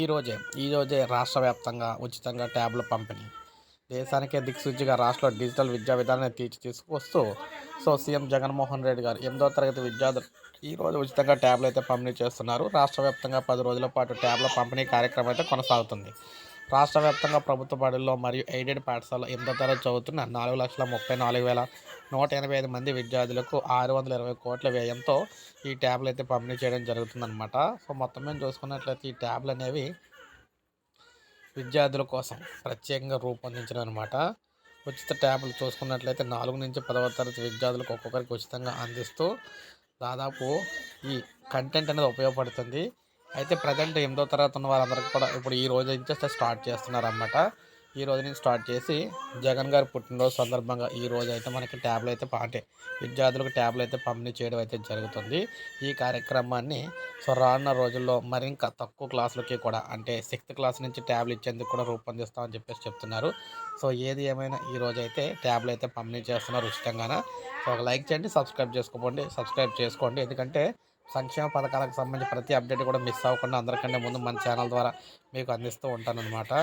ఈరోజే ఈరోజే రాష్ట్ర వ్యాప్తంగా ఉచితంగా ట్యాబ్ల పంపిణీ. దేశానికే దిక్సూచిగా రాష్ట్రంలో డిజిటల్ విద్యా విధానాన్ని తీర్చి తీసుకొస్తూ సో సీఎం జగన్మోహన్ రెడ్డి గారు ఎనిమిదో తరగతి విద్యార్థులు ఈరోజు ఉచితంగా ట్యాబ్లు అయితే పంపిణీ చేస్తున్నారు. రాష్ట్ర వ్యాప్తంగా పది రోజుల పాటు ట్యాబ్ల పంపిణీ కార్యక్రమం అయితే కొనసాగుతుంది. రాష్ట్ర వ్యాప్తంగా ప్రభుత్వ బడుల్లో మరియు ఎయిడెడ్ పాఠశాలలో ఎనిమిదో తరగతి చదువుతున్న నాలుగు లక్షల ముప్పై నాలుగు వేల నూట ఎనభై ఐదు మంది విద్యార్థులకు ఆరు వందల ఇరవై కోట్ల వ్యయంతో ఈ ట్యాబ్లు అయితే పంపిణీ చేయడం జరుగుతుందన్నమాట. సో మొత్తం మేము చూసుకున్నట్లయితే ఈ ట్యాబ్లు అనేవి విద్యార్థుల కోసం ప్రత్యేకంగా రూపొందించడం అనమాట ఉచిత ట్యాబ్లు చూసుకున్నట్లయితే నాలుగు నుంచి పదవ తరగతి విద్యార్థులకు ఒక్కొక్కరికి ఉచితంగా అందిస్తూ దాదాపు ఈ కంటెంట్ అనేది ఉపయోగపడుతుంది. అయితే ప్రజెంట్ ఎనిమిదో తరగతి ఉన్న వారందరికీ కూడా ఇప్పుడు ఈ రోజు నుంచి స్టార్ట్ చేస్తున్నారు అన్నమాట ఈ రోజు నుంచి స్టార్ట్ చేసి జగన్ గారు పుట్టినరోజు సందర్భంగా ఈ రోజు అయితే మనకి ట్యాబ్లు అయితే అంటే విద్యార్థులకు ట్యాబ్లు అయితే పంపిణీ చేయడం అయితే జరుగుతుంది. ఈ కార్యక్రమాన్ని సో రానున్న రోజుల్లో మరింత తక్కువ క్లాసులకి కూడా అంటే సిక్స్త్ క్లాస్ నుంచి ట్యాబ్లు ఇచ్చేందుకు కూడా రూపొందిస్తామని చెప్పేసి చెప్తున్నారు. సో ఏది ఏమైనా ఈ రోజు అయితే ట్యాబ్లు అయితే పంపిణీ చేస్తున్నారు ఉచితంగాన? సో ఒక లైక్ చేయండి సబ్స్క్రైబ్ చేసుకోండి సబ్స్క్రైబ్ చేసుకోండి. ఎందుకంటే సంక్షేమ పథకాలకు సంబంధించి ప్రతి అప్డేట్ కూడా మిస్ అవ్వకుండా అందరికంటే ముందు మన ఛానల్ ద్వారా మీకు అందిస్తూ ఉంటానన్నమాట.